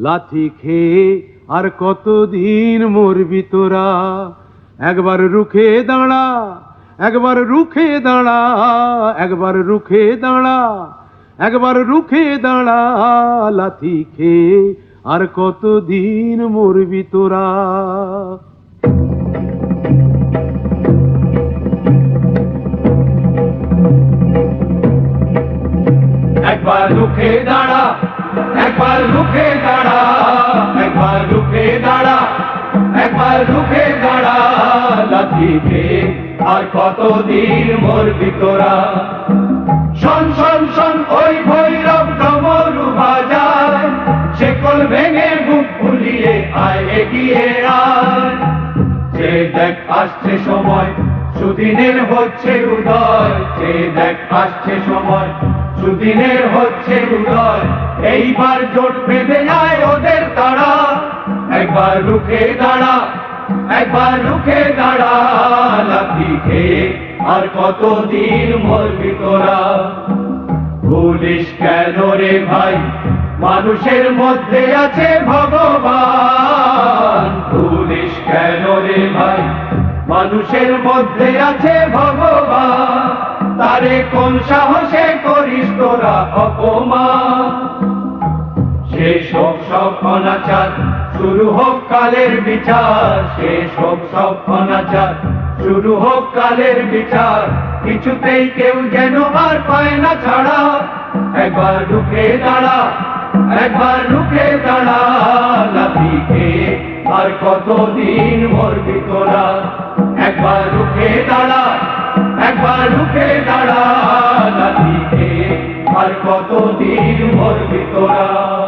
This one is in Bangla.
লাথি খেয়ে আর কতদিন মরবি তোরা? একবার রুখে দাঁড়া, একবার রুখে দাঁড়া, একবার রুখে দাঁড়া, একবার রুখে দাঁড়া, লাথি খেয়ে আর কতদিন মরবি তোরা? একবার রুখে দাঁড়া রুখে দাঁড়া, একবার রুখে দাঁড়া, একবার রুখে দাঁড়া, লাথি খেয়ে আর কতদিন মরবি তোরা? শন শন শন, ওই ভৈরব ডমরু বাজায় শেকল ভেঙে বুক ফুলিয়ে আয় এগিয়ে আয়। যে দেখ আসছে সময় সুদিনের হচ্ছে উদয়, যে দেখ আসছে সময়। সুদিনের হচ্ছে উদয়, এইবার জোট বেঁধে যায় ওদের তারা। একবার রুখে দাঁড়া, একবার রুখে দাঁড়া লাথি খেয়ে আর কতদিন মরবি তোরা? পুলিশ কেন রে ভাই, মানুষের মধ্যে আছে ভগবান। পুলিশ কেন রে ভাই মানুষের মধ্যে আছে ভগবান। তারে কোন সাহসে করিস তোরা অপমান? শেষ সব অনাচার শুরু হোক কালের বিচার। শেষ হোক সব অনাচার শুরু হোক কালের বিচার। কিছুতেই কেউ যেন আর পায় না ছাড়া। একবার ঢুকে দাঁড়া, একবার ঢুকে দাঁড়া। খেয়ে আর কতদিন মরবি তোরা? একবার রুখে দাঁড়া একবার রুখে দাঁড়া লাথি কত দিন মরবি তোরা?